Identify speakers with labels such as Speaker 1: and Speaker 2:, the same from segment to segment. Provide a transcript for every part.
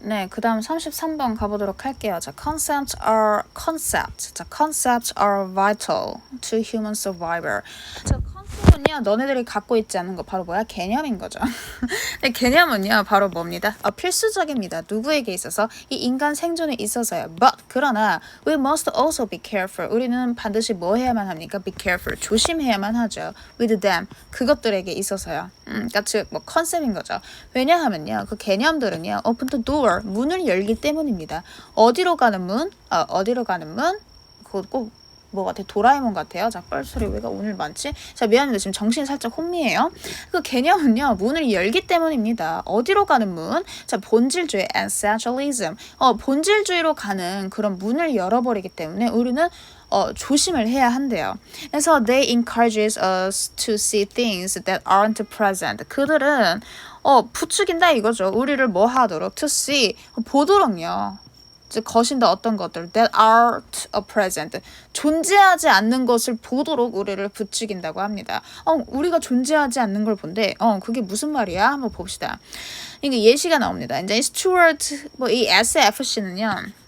Speaker 1: 네, 그 다음 33번 가보도록 할게요. 자, concepts are, concepts. 자, concepts are vital to human survival. 자, 컨셉은요, 너네들이 갖고 있지 않은 거 바로 뭐야? 개념인 거죠. 네, 개념은요, 바로 뭡니다? 어, 필수적입니다. 누구에게 있어서? 이 인간 생존에 있어서요. But, 그러나, we must also be careful. 우리는 반드시 뭐 해야만 합니까? Be careful. 조심해야만 하죠. With them. 그것들에게 있어서요. 음, 그러니까 즉, 뭐, 컨셉인 거죠. 왜냐하면요, 그 개념들은요, open the door. 문을 열기 때문입니다. 어디로 가는 문? 어, 어디로 가는 문? 그거 꼭, 뭐 같아? 도라에몽 같아요. 자, 뻘소리 왜가 오늘 많지? 자, 미안합니다. 지금 정신이 살짝 혼미해요. 그 개념은요, 문을 열기 때문입니다. 어디로 가는 문? 자, 본질주의 essentialism. 어, 본질주의로 가는 그런 문을 열어버리기 때문에 우리는 어, 조심을 해야 한대요. 그래서 they encourages us to see things that aren't present. 그들은 어, 부추긴다 이거죠. 우리를 뭐 하도록 to see 보도록요. 즉 거신다 어떤 것들 that aren't a present 존재하지 않는 것을 보도록 우리를 부추긴다고 합니다. 어 우리가 존재하지 않는 걸 본데 어 그게 무슨 말이야? 한번 봅시다. 이게 예시가 나옵니다. 이제 스튜어트 뭐 이 SFC는요.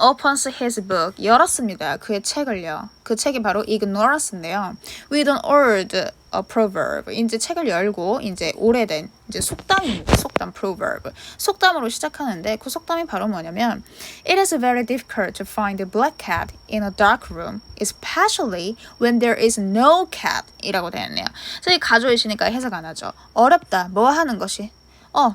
Speaker 1: Opens his book 열었습니다. 그의 책을요. 그 책이 바로 ignorance인데요. with an old a proverb. 이제 책을 열고 이제 오래된 이제 속담입니다. 속담 proverb. 속담으로 시작하는데 그 속담이 바로 뭐냐면 It is very difficult to find a black cat in a dark room, especially when there is no cat. 이라고 되어 있네요. 저희 가조이시니까 해석 안 하죠. 어렵다. 뭐 하는 것이? 어,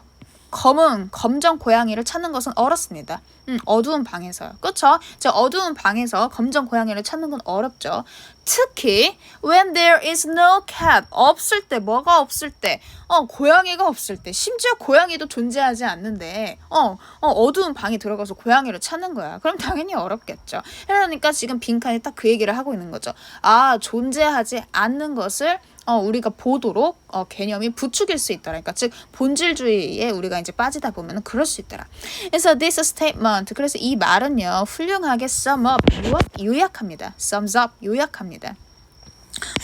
Speaker 1: 검은 검정 고양이를 찾는 것은 어렵습니다. 음, 어두운 방에서요. 그렇죠? 저 어두운 방에서 검정 고양이를 찾는 건 어렵죠. 특히 when there is no cat 없을 때 뭐가 없을 때 어, 고양이가 없을 때 심지어 고양이도 존재하지 않는데 어, 어 어두운 방에 들어가서 고양이를 찾는 거야. 그럼 당연히 어렵겠죠. 그러니까 지금 빈칸이 딱 그 얘기를 하고 있는 거죠. 아, 존재하지 않는 것을 어, 우리가 보도록 어, 개념이 부추길 수 있더라. 그러니까 즉 본질주의에 우리가 이제 빠지다 보면 그럴 수 있더라. 그래서 this statement 그래서 이 말은요 훌륭하게 sum up 요약합니다. sums up 요약합니다.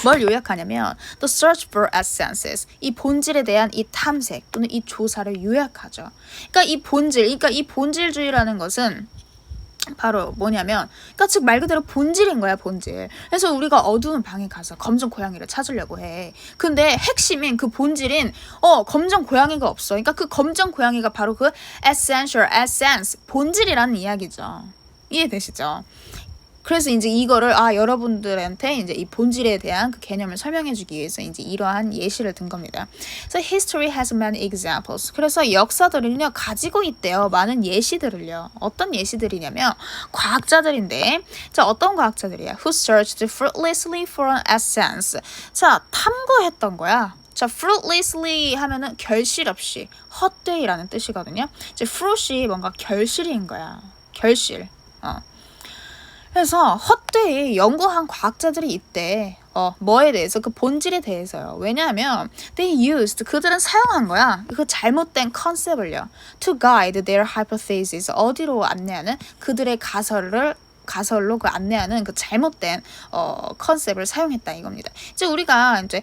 Speaker 1: 뭘 요약하냐면 the search for essences 이 본질에 대한 이 탐색 또는 이 조사를 요약하죠. 그러니까 이 본질, 그러니까 이 본질주의라는 것은 바로 뭐냐면 그러니까 즉 말 그대로 본질인 거야 본질. 그래서 우리가 어두운 방에 가서 검정 고양이를 찾으려고 해. 근데 핵심인 그 본질인 어 검정 고양이가 없어. 그러니까 그 검정 고양이가 바로 그 essential essence 본질이라는 이야기죠. 이해되시죠 그래서 이제 이거를 아 여러분들한테 이제 이 본질에 대한 그 개념을 설명해주기 위해서 이제 이러한 예시를 든 겁니다. So history has many examples. 그래서 역사들은요 가지고 있대요 많은 예시들을요. 어떤 예시들이냐면 과학자들인데 자 어떤 과학자들이야? Who searched fruitlessly for an essence. 자 탐구했던 거야. 자, fruitlessly 하면은 결실 없이 헛되이라는 뜻이거든요. 이제 fruit이 뭔가 결실인 거야. 결실. 어. 그래서 헛되이 연구한 과학자들이 있대. 어, 뭐에 대해서 그 본질에 대해서요. 왜냐하면 they used 그들은 사용한 거야. 그 잘못된 컨셉을요. to guide their hypothesis 어디로 안내하는 그들의 가설을 가설로 그 안내하는 그 잘못된 어 컨셉을 사용했다 이겁니다. 이제 우리가 이제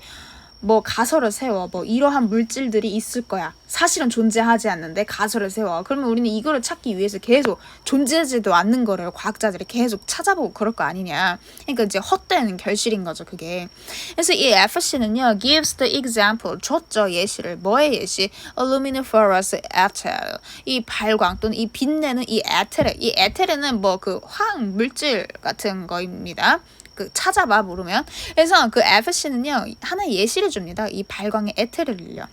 Speaker 1: 뭐 가설을 세워. 뭐 이러한 물질들이 있을 거야. 사실은 존재하지 않는데 가설을 세워. 그러면 우리는 이거를 찾기 위해서 계속 존재하지도 않는 거를 과학자들이 계속 찾아보고 그럴 거 아니냐. 그러니까 이제 헛된 결실인 거죠 그게. 그래서 이 FC는요 gives the example. 줬죠 예시를. 뭐의 예시? Aluminiferous ether 이 발광 또는 이 빛내는 이 에테르 이 에테르는 뭐 그 화학 물질 같은 거입니다 그 찾아봐 모르면. 그래서 그 FC는요 하나 예시를 줍니다. 이 발광의 에테르를요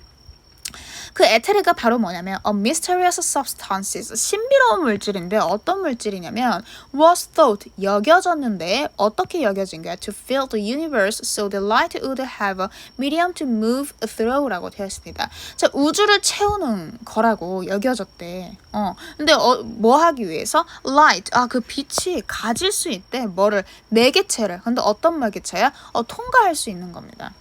Speaker 1: 그 에테르가 바로 뭐냐면 a mysterious substances 신비로운 물질인데 어떤 물질이냐면 was thought 여겨졌는데 어떻게 여겨진 거야 to fill the universe so the light would have a medium to move through라고 되어 있습니다. 자 우주를 채우는 거라고 여겨졌대. 어 근데 어, 뭐 하기 위해서 light 아 그 빛이 가질 수 있대 뭐를 매개체를 근데 어떤 매개체야? 어 통과할 수 있는 겁니다.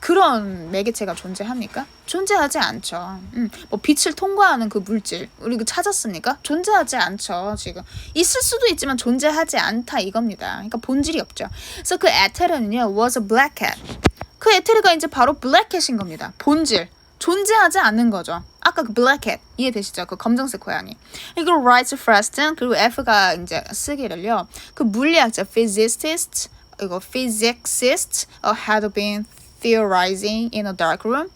Speaker 1: 그런 매개체가 존재합니까? 존재하지 않죠. 음, 뭐 빛을 통과하는 그 물질 우리 그 찾았습니까? 존재하지 않죠. 지금 있을 수도 있지만 존재하지 않다 이겁니다. 그러니까 본질이 없죠. 그래서 그 에테르는요 was a black cat. 그 에테르가 이제 바로 블랙캣인 겁니다. 본질. 존재하지 않는 거죠. 아까 그 blackhead 이해되시죠? 그 검정색 고양이. 이거 right Preston 그리고 F가 이제 쓰기를요. 그 물리학자 physicist 이거 physicist had been theorizing in a dark room.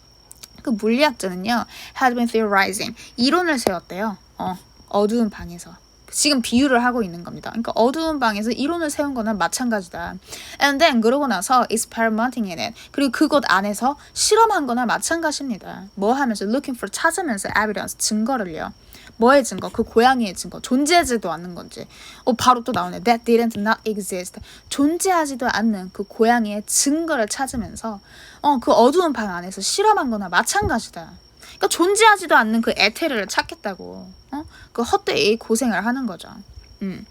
Speaker 1: 그 물리학자는요 had been theorizing 이론을 세웠대요. 어 어두운 방에서. 지금 비유를 하고 있는 겁니다. 그러니까 어두운 방에서 이론을 세운 거나 마찬가지다. And then 그러고 나서 experimenting in it. 그리고 그곳 안에서 실험한 거나 마찬가지입니다. 뭐 하면서 looking for 찾으면서 evidence 증거를요. 뭐의 증거? 그 고양이의 증거. 존재하지도 않는 건지. 어 바로 또 나오네. That didn't not exist. 존재하지도 않는 그 고양이의 증거를 찾으면서 어 그 어두운 방 안에서 실험한 거나 마찬가지다. 그러니까 존재하지도 않는 그 에테르를 찾겠다고. 어? 그 헛되이 고생을 하는 거죠. 음.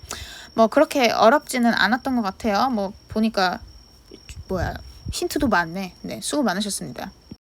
Speaker 1: 뭐 그렇게 어렵지는 않았던 것 같아요. 뭐 보니까 뭐야 힌트도 많네. 네, 수고 많으셨습니다.